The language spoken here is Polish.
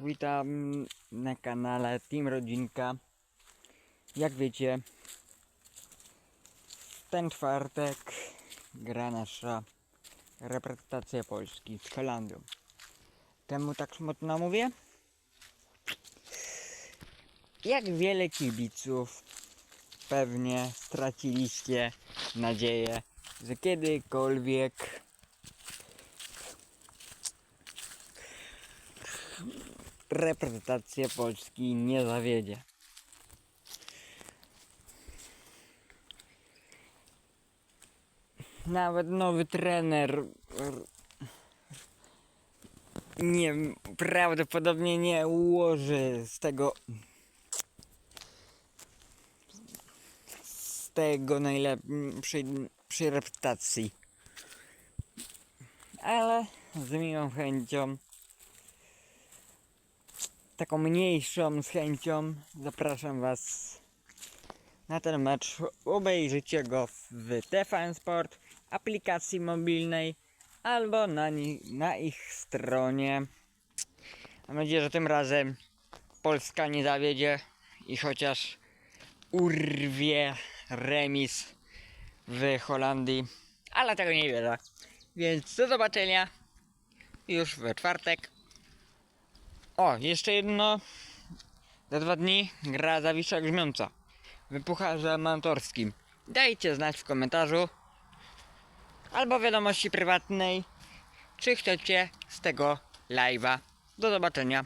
witam na kanale Team Rodzinka. Jak wiecie, ten czwartek gra nasza reprezentacja Polski z Holandią. Czemu tak smutno mówię? Jak wiele kibiców pewnie straciliście nadzieję, że kiedykolwiek reprezentacja Polski nie zawiedzie. Nawet nowy trener nie prawdopodobnie nie ułoży z tego z tego najlepszej przy reprezentacji. Ale z miłą chęcią taką mniejszą z chęcią zapraszam Was na ten mecz. Obejrzycie go w TVN Sport, aplikacji mobilnej albo na, na ich stronie. Mam nadzieję, że tym razem Polska nie zawiedzie i chociaż urwie remis w Holandii, ale tego nie wierzę. Więc do zobaczenia już we czwartek. O, jeszcze jedno. Za dwa dni gra Zawisza Grzmiąca w Pucharze Amatorskim. Dajcie znać w komentarzu albo wiadomości prywatnej, czy chcecie z tego live'a. Do zobaczenia.